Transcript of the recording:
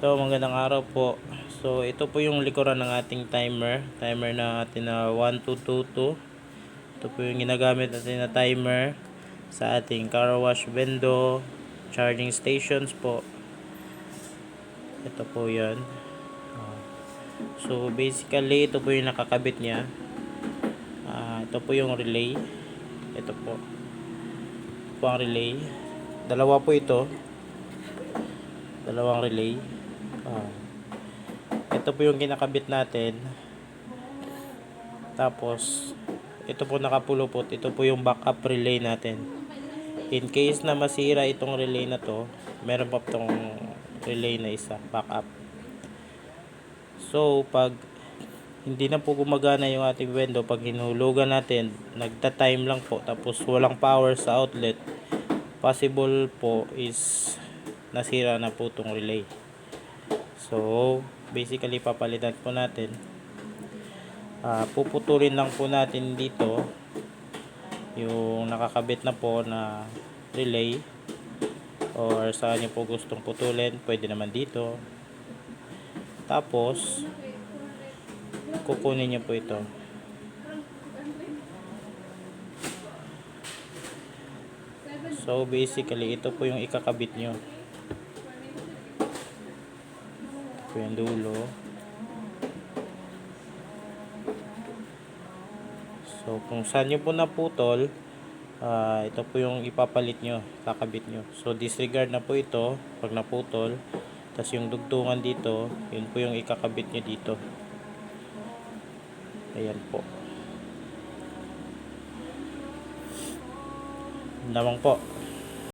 So, magandang araw po. So, ito po yung likuran ng ating timer. Timer na atin na 1222. Ito po yung ginagamit natin na timer sa ating car wash window, charging stations po. Ito po yan. So, basically, ito po yung nakakabit niya. Ah, ito po yung relay. Ito po. Ito po ang relay. Dalawa po ito. Dalawang relay. Ah. Ito po yung kinakabit natin. Tapos, ito po nakapulupot. Ito po yung backup relay natin. In case na masira itong relay na to, meron pa itong relay na isa, backup. So, pag hindi na po gumagana yung ating window, pag hinulugan natin, nagta-time lang po, tapos walang power sa outlet, possible po is nasira na po itong relay. So, basically papalitan po natin. Ah, puputulin lang po natin dito yung nakakabit na po na relay or saan nyo po gustong putulin, pwede naman dito. Tapos, kukunin nyo po ito. So, basically, ito po yung ikakabit nyo. Ito yung dulo. So, kung saan nyo po naputol, ah, ito po yung ipapalit nyo, kakabit nyo. So, disregard na po ito pag naputol. Tapos yung dugtungan dito, yun po yung ikakabit nyo dito. Ayan po. Lamang po.